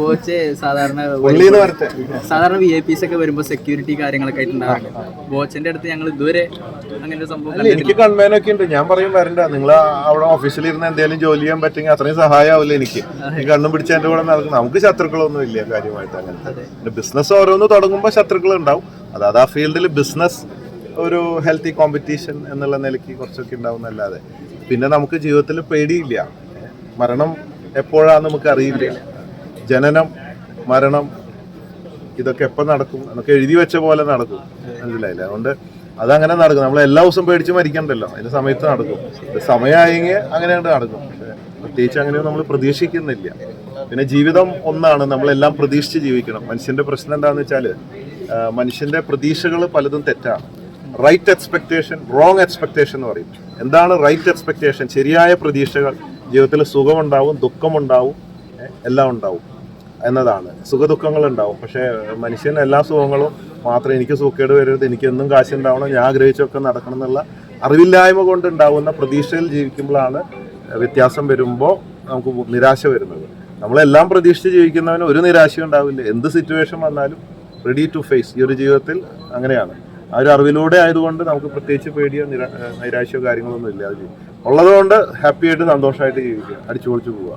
ബോച്ച് സാധാരണ സാധാരണ V I പിസ് ഒക്കെ വരുമ്പോ സെക്യൂരിറ്റി കാര്യങ്ങളൊക്കെ ആയിട്ട് ഉണ്ടാവാറുണ്ട് ബോച്ചിന്റെ അടുത്ത് ഞങ്ങൾ ഇതുവരെ അങ്ങനെ ഒരു സംഭവം അല്ല എനിക്ക് കൺവേനൊക്കെ ഉണ്ട്. ഞാൻ പറയും വരണ്ട. നിങ്ങൾ അവിടെ ഓഫീസിൽ ഇരുന്ന് എന്തെങ്കിലും ജോലി ചെയ്യാൻ പറ്റുമെങ്കിൽ അത്രയും സഹായമാവില്ല എനിക്ക്? ഈ കണ്ണും പിടിച്ച് എന്റെ കൂടെ നടക്കും. നമുക്ക് ശത്രുക്കളൊന്നും ഇല്ല കാര്യമായിട്ട് അങ്ങനത്തെ. ബിസിനസ് ഓരോന്ന് തുടങ്ങുമ്പോൾ ശത്രുക്കൾ ഉണ്ടാവും. അതായത് ആ ഫീൽഡിൽ ബിസിനസ് ഒരു ഹെൽത്തി കോമ്പറ്റീഷൻ എന്നുള്ള നിലയ്ക്ക് കുറച്ചൊക്കെ ഉണ്ടാവുന്നല്ലാതെ പിന്നെ നമുക്ക് ജീവിതത്തിൽ പേടിയില്ല. മരണം എപ്പോഴാന്ന് നമുക്ക് അറിയില്ല ജനനം മരണം ഇതൊക്കെ എപ്പോൾ നടക്കും? എന്നൊക്കെ എഴുതി വെച്ച പോലെ നടക്കും. മനസ്സിലായില്ല? അതുകൊണ്ട് അതങ്ങനെ നടക്കും. നമ്മൾ എല്ലാ ദിവസവും പേടിച്ച് മരിക്കണ്ടല്ലോ. അതിന്റെ സമയത്ത് നടക്കും. സമയമായെങ്കിൽ അങ്ങനെ കണ്ട് നടക്കും. പ്രത്യേകിച്ച് അങ്ങനെയൊന്നും നമ്മൾ പ്രതീക്ഷിക്കുന്നില്ല. പിന്നെ ജീവിതം ഒന്നാണ്. നമ്മളെല്ലാം പ്രതീക്ഷിച്ച് ജീവിക്കണം. മനുഷ്യന്റെ പ്രശ്നം എന്താണെന്ന് വെച്ചാൽ മനുഷ്യന്റെ പ്രതീക്ഷകൾ പലതും തെറ്റാണ്. റൈറ്റ് എക്സ്പെക്ടേഷൻ റോങ് എക്സ്പെക്ടേഷൻ എന്ന് പറയും. എന്താണ് റൈറ്റ് എക്സ്പെക്ടേഷൻ ശരിയായ പ്രതീക്ഷകൾ ജീവിതത്തിൽ സുഖമുണ്ടാവും ദുഃഖമുണ്ടാവും എല്ലാം ഉണ്ടാവും എന്നതാണ്. സുഖദുഃഖങ്ങൾ ഉണ്ടാവും പക്ഷേ മനുഷ്യൻ എല്ലാ സുഖങ്ങളും മാത്രം എനിക്ക് സുഖക്കേട് വരരുത് എനിക്ക് എന്നും കാശ് ഉണ്ടാവണം ഞാൻ ആഗ്രഹിച്ചൊക്കെ നടക്കണം എന്നുള്ള അറിവില്ലായ്മ കൊണ്ടുണ്ടാവുന്ന പ്രതീക്ഷയിൽ ജീവിക്കുമ്പോഴാണ് വ്യത്യാസം വരുമ്പോൾ നമുക്ക് നിരാശ വരുന്നത്. നമ്മളെല്ലാം പ്രതീക്ഷിച്ച് ജീവിക്കുന്നവന് ഒരു നിരാശയും ഉണ്ടാവില്ല. എന്ത് സിറ്റുവേഷൻ വന്നാലും റെഡി ടു ഫേസ് ഈ ഒരു ജീവിതത്തിൽ അങ്ങനെയാണ്. ആ ഒരു അറിവിലൂടെ ആയതുകൊണ്ട് നമുക്ക് പ്രത്യേകിച്ച് പേടിയോ നിരാ നിരാശയോ കാര്യങ്ങളൊന്നും ചെയ്യും ഉള്ളതുകൊണ്ട് ഹാപ്പിയായിട്ട് സന്തോഷമായിട്ട് ജീവിക്കുക. അടിച്ചു പൊളിച്ചു പോവുക